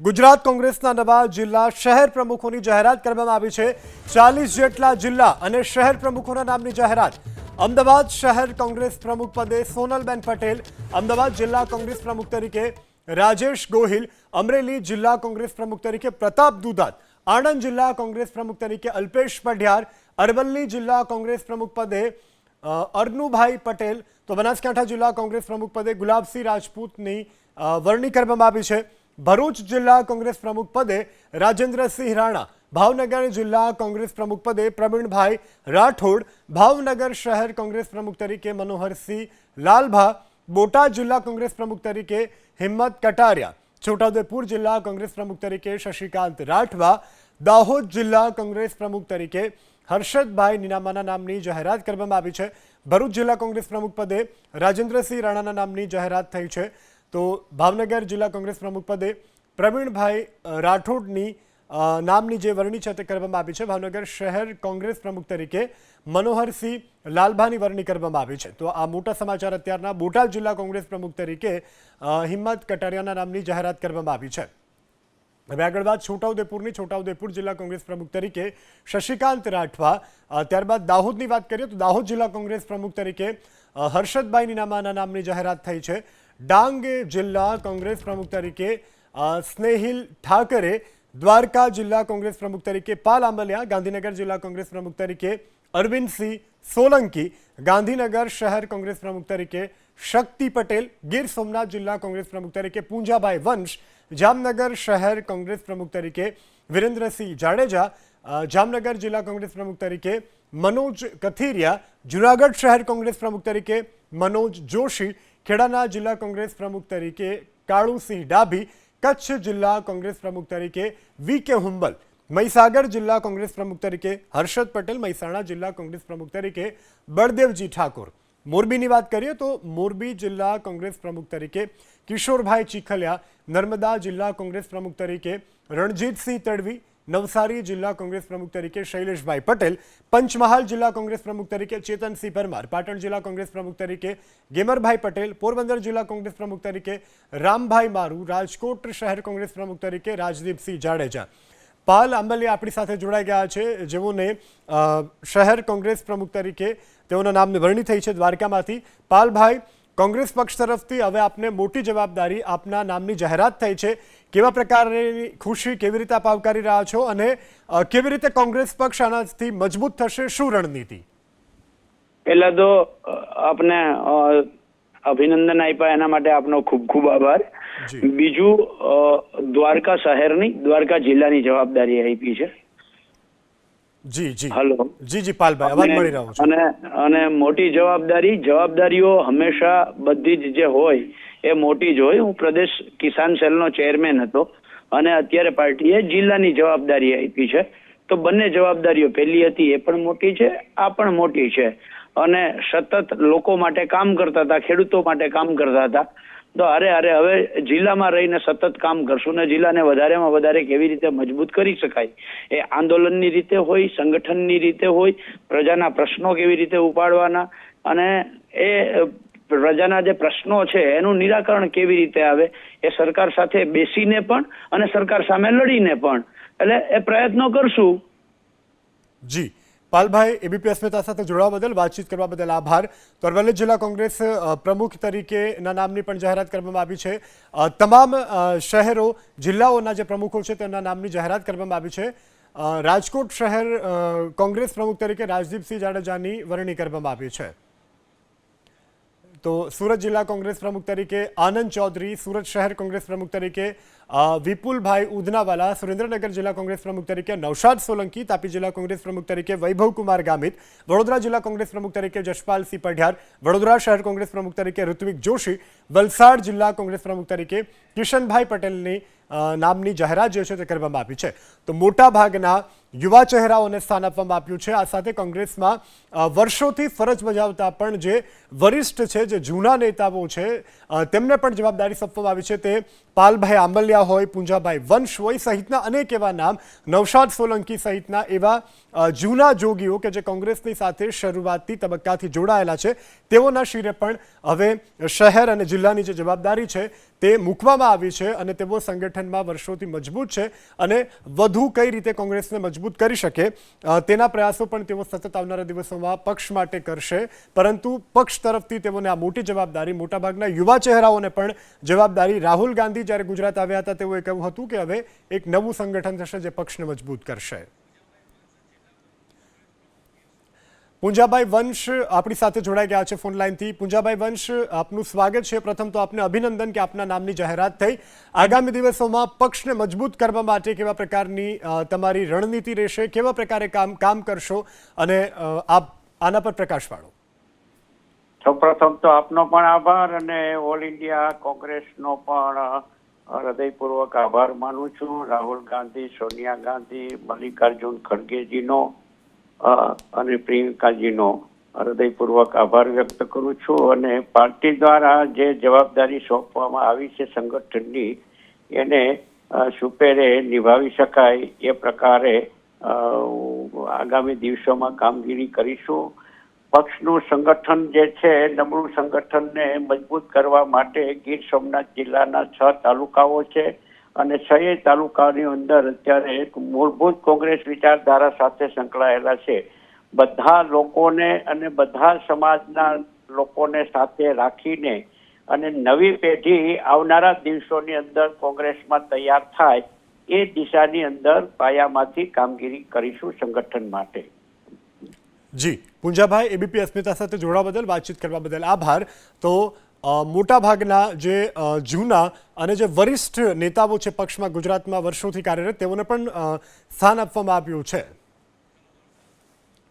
ગુજરાત કોંગ્રેસના નવા જિલ્લા શહેર પ્રમુખોની જાહેરાત કરવામાં આવી છે. ચાલીસ જેટલા જિલ્લા અને શહેર પ્રમુખોના નામની જાહેરાત. અમદાવાદ શહેર કોંગ્રેસ પ્રમુખ પદે સોનલબેન પટેલ, અમદાવાદ જિલ્લા કોંગ્રેસ પ્રમુખ તરીકે રાજેશ ગોહિલ, અમરેલી જિલ્લા કોંગ્રેસ પ્રમુખ તરીકે પ્રતાપ દુધાત, આણંદ જિલ્લા કોંગ્રેસ પ્રમુખ તરીકે અલ્પેશ પઢિયાર, અરવલ્લી જિલ્લા કોંગ્રેસ પ્રમુખ પદે અરનુભાઈ પટેલ, તો બનાસકાંઠા જિલ્લા કોંગ્રેસ પ્રમુખ પદે ગુલાબસિંહ રાજપૂતની વરણી કરવામાં આવી છે. ભરૂચ જિલ્લા કોંગ્રેસ પ્રમુખ પદે રાજેન્દ્રસિંહ રાણા, ભાવનગર જિલ્લા કોંગ્રેસ પ્રમુખ પદે પ્રવીણભાઈ રાઠોડ, ભાવનગર શહેર કોંગ્રેસ પ્રમુખ તરીકે મનોહરસિંહ લાલભા, બોટાદ જિલ્લા કોંગ્રેસ પ્રમુખ તરીકે હિંમત કટારિયા, છોટાઉદેપુર જિલ્લા કોંગ્રેસ પ્રમુખ તરીકે શશિકાંત રાઠવા, દાહોદ જિલ્લા કોંગ્રેસ પ્રમુખ તરીકે હર્ષદભાઈ નીનામાના નામની જાહેરાત કરવામાં આવી છે. ભરૂચ જિલ્લા કોંગ્રેસ પ્રમુખ પદે રાજેન્દ્રસિંહ રાણાના નામની જાહેરાત થઈ છે. તો ભાવનગર જિલ્લા કોંગ્રેસ પ્રમુખ પદે પ્રવીણભાઈ રાઠોડની નામની જે વરણી છે તે કરવામાં આવી છે. ભાવનગર શહેર કોંગ્રેસ પ્રમુખ તરીકે મનોહરસિંહ લાલભાની વરણી કરવામાં આવી છે. તો આ મોટા સમાચાર અત્યારના બોટાદ જિલ્લા કોંગ્રેસ પ્રમુખ તરીકે હિંમત કટારિયાના નામની જાહેરાત કરવામાં આવી છે. હવે આગળ વાત છોટાઉદેપુરની. છોટાઉદેપુર જિલ્લા કોંગ્રેસ પ્રમુખ તરીકે શશિકાંત રાઠવા. ત્યારબાદ દાહોદની વાત કરીએ તો દાહોદ જિલ્લા કોંગ્રેસ પ્રમુખ તરીકે હર્ષદભાઈની હર્ષદભાઈ નીનામાના નામની જાહેરાત થઈ છે. ડાંગ જિલ્લા કોંગ્રેસ પ્રમુખ તરીકે અ, સ્નેહિલ ઠાકરે દ્વારકા જિલ્લા કોંગ્રેસ પ્રમુખ તરીકે પાલ આંબલિયા ગાંધીનગર જિલ્લા કોંગ્રેસ પ્રમુખ તરીકે અરવિંદસિંહ સોલંકી ગાંધીનગર શહેર કોંગ્રેસ પ્રમુખ તરીકે શક્તિ પટેલ ગીર સોમનાથ જિલ્લા કોંગ્રેસ પ્રમુખ તરીકે પૂંજાભાઈ વંશ જામનગર શહેર કોંગ્રેસ પ્રમુખ તરીકે વિરેન્દ્રસિંહ જાડેજા અ, જામનગર જિલ્લા કોંગ્રેસ પ્રમુખ તરીકે મનોજ કથિરિયા જુનાગઢ શહેર કોંગ્રેસ પ્રમુખ તરીકે મનોજ જોશી ખેડાના જિલ્લા કોંગ્રેસ પ્રમુખ તરીકે કાળુસિંહ ડાભી, કચ્છ જિલ્લા કોંગ્રેસ પ્રમુખ તરીકે વી કે હુંબલ, મહીસાગર જિલ્લા કોંગ્રેસ પ્રમુખ તરીકે હર્ષદ પટેલ, મહેસાણા જિલ્લા કોંગ્રેસ પ્રમુખ તરીકે બળદેવજી ઠાકોર. મોરબીની વાત કરીએ તો મોરબી જિલ્લા કોંગ્રેસ પ્રમુખ તરીકે કિશોરભાઈ ચીખલિયા, નર્મદા જિલ્લા કોંગ્રેસ પ્રમુખ તરીકે રણજીતસિંહ તડવી નવસારી જિલ્લા કોંગ્રેસ પ્રમુખ તરીકે શૈલેષભાઈ પટેલ, પંચમહાલ જિલ્લા કોંગ્રેસ પ્રમુખ તરીકે ચેતનસિંહ પરમાર, પાટણ જિલ્લા કોંગ્રેસ પ્રમુખ તરીકે ગેમરભાઈ પટેલ, પોરબંદર જિલ્લા કોંગ્રેસ પ્રમુખ તરીકે રામભાઈ મારુ, રાજકોટ શહેર કોંગ્રેસ પ્રમુખ તરીકે રાજદીપસિંહ જાડેજા. પાલ આંબલિયા આપણી સાથે જોડાઈ ગયા છે, જેઓને શહેર કોંગ્રેસ પ્રમુખ તરીકે તેઓના નામની વરણી થઈ છે દ્વારકામાંથી. પાલભાઈ કોંગ્રેસ પક્ષ તરફથી હવે આપને મોટી જવાબદારી આપના નામની જાહેરાત થઈ છે. કેવા પ્રકારની ખુશી કેવી રીતે આપ આવકારી રહ્યા છો અને કેવી રીતે કોંગ્રેસ પક્ષ આનાથી મજબૂત થશે શું રણનીતિ? પહેલા તો આપને અભિનંદન આપ્યા એના માટે આપનો ખૂબ ખૂબ આભાર. બીજું દ્વારકા શહેરની દ્વારકા જિલ્લાની જવાબદારી આપી છે. જી જી. હલો. જી જી પાલભાઈ અવાજ મળી રહ્યો છે. અને અને મોટી જવાબદારી જવાબદારીઓ હંમેશા બધી જ જે હોય એ મોટી જ હોય. હું પ્રદેશ કિસાન સેલનો ચેરમેન હતો અને અત્યારે પાર્ટીએ જિલ્લાની જવાબદારી આપી છે. તો બંને જવાબદારીઓ પહેલી હતી એ પણ મોટી છે આ પણ મોટી છે. અને સતત લોકો માટે કામ કરતા હતા ખેડૂતો માટે કામ કરતા હતા. તો અરે અરે, હવે જિલ્લામાં રહીને સતત કામ કરશું ને જિલ્લાને વધારેમાં વધારે કેવી રીતે મજબૂત કરી શકાય? એ આંદોલનની રીતે હોય, સંગઠનની રીતે હોય, પ્રજાના પ્રશ્નો કેવી રીતે ઉપાડવાના અને એ પ્રજાના જે પ્રશ્નો છે એનું નિરાકરણ કેવી રીતે આવે? એ સરકાર સાથે બેસીને પણ અને સરકાર સામે લડીને પણ. એટલે એ પ્રયત્નો કરશું. જી. પાલભાઈ એબીપી અસ્મિતા સાથે જોડાવા બદલ વાતચીત કરવા બદલ આભાર. તો અરવલ્લી જિલ્લા કોંગ્રેસ પ્રમુખ તરીકેના નામની પણ જાહેરાત કરવામાં આવી છે. તમામ શહેરો, જિલ્લાઓના જે પ્રમુખો છે તેમના નામની જાહેરાત કરવામાં આવી છે. રાજકોટ શહેર કોંગ્રેસ પ્રમુખ તરીકે રાજદીપસિંહ જાડેજાની વરણી કરવામાં આવી છે. તો સુરત જિલ્લા કોંગ્રેસ પ્રમુખ તરીકે આનંદ ચૌધરી, સુરત શહેર કોંગ્રેસ પ્રમુખ તરીકે વિપુલભાઈ ઉધનાવાલા સુરેન્દ્રનગર જિલ્લા કોંગ્રેસ પ્રમુખ તરીકે નૌશાદ સોલંકી, તાપી જિલ્લા કોંગ્રેસ પ્રમુખ તરીકે વૈભવકુમાર ગામિત, વડોદરા જિલ્લા કોંગ્રેસ પ્રમુખ તરીકે જશપાલસિંહ પઢિયાર, વડોદરા શહેર કોંગ્રેસ પ્રમુખ તરીકે ઋત્વિક જોશી, વલસાડ જિલ્લા કોંગ્રેસ પ્રમુખ તરીકે કિશનભાઈ પટેલની નામની જાહેરાત જે છે તે કરવામાં આવી છે. તો મોટા ભાગના યુવા ચહેરાઓને સ્થાન આપવામાં આપ્યું છે. આ સાથે કોંગ્રેસમાં વર્ષોથી ફરજ બજાવતા પણ જે વરિષ્ઠ છે, જે જૂના નેતાઓ છે તેમને પણ જવાબદારી સોંપવામાં આવી છે. તે પાલભાઈ આંબલિયા હોય પૂંજાભાઈ વંશ હોય સહિતના અનેક એવા નામ નવશાદ સોલંકી સહિતના એવા જૂના જોગીઓ કે જે કોંગ્રેસની સાથે શરૂઆતથી તબક્કાથી જોડાયેલા છે. તેઓના શિરે પણ હવે શહેર અને જિલ્લાની જે જવાબદારી છે તે મૂકવામાં આવી છે અને તેઓ સંગઠનમાં વર્ષોથી મજબૂત છે અને વધુ કઈ રીતે કોંગ્રેસને મજબૂત કરી શકે તેના પ્રયાસો પણ તેઓ સતત આવનારા દિવસોમાં પક્ષ માટે કરશે. પરંતુ પક્ષ તરફથી તેઓને આ મોટી જવાબદારી, મોટાભાગના યુવા ચહેરાઓને પણ જવાબદારી. રાહુલ ગાંધી જ્યારે ગુજરાત આવ્યા હતા તેઓએ કહ્યું હતું કે હવે એક નવું સંગઠન થશે જે પક્ષને મજબૂત કરશે પૂંજાભાઈ વંશ આપણી સાથે જોડાઈ ગયા છે ફોન લાઈનથી પૂંજાભાઈ વંશ આપનું સ્વાગત છે પ્રથમ તો આપને અભિનંદન કે આપના નામની જાહેરાત થઈ આગામી દિવસોમાં પક્ષને મજબૂત કરવા માટે કેવા પ્રકારની તમારી રણનીતિ રહેશે કેવા પ્રકારે કામ કામ કરશો અને આપ આના પર પ્રકાશ પાડો સૌપ્રથમ તો આપનો પણ આભાર અને ઓલ ઇન્ડિયા કોંગ્રેસનો પણ હૃદયપૂર્વક આભાર માનું છું. રાહુલ ગાંધી, સોનિયા ગાંધી, મલ્લિકાર્જુન ખડગેજીનો અને પ્રિયંકાજીનો હૃદયપૂર્વક આભાર વ્યક્ત કરું છું અને પાર્ટી દ્વારા જે જવાબદારી સોંપવામાં આવી છે સંગઠનની, એને સુપેરે નિભાવી શકાય એ પ્રકારે આગામી દિવસોમાં કામગીરી કરીશું. પક્ષનું સંગઠન જે છે, નબળું સંગઠનને મજબૂત કરવા માટે ગીર સોમનાથ જિલ્લાના છ તાલુકાઓ છે અને છ તાલુકાની અંદર અત્યારે એક મૂળભૂત કોંગ્રેસ વિચારધારા સાથે સંકળાયેલા છે. બધા લોકોને અને બધા સમાજના લોકોને સાથે રાખીને અને નવી પેઢી આવનારા દિવસોની અંદર કોંગ્રેસમાં તૈયાર થાય એ દિશાની અંદર પાયામાંથી કામગીરી કરીશું સંગઠન માટે. જી. પૂંજાભાઈ એબીપી અસ્મિતા સાથે જોડાવા બદલ, વાતચીત કરવા બદલ આભાર. તો મોટાભાગના જે જૂના અને જે વરિષ્ઠ નેતાઓ છે પક્ષમાં ગુજરાતમાં વર્ષોથી કાર્યરત, તેઓને પણ સ્થાન આપવામાં આવ્યું છે.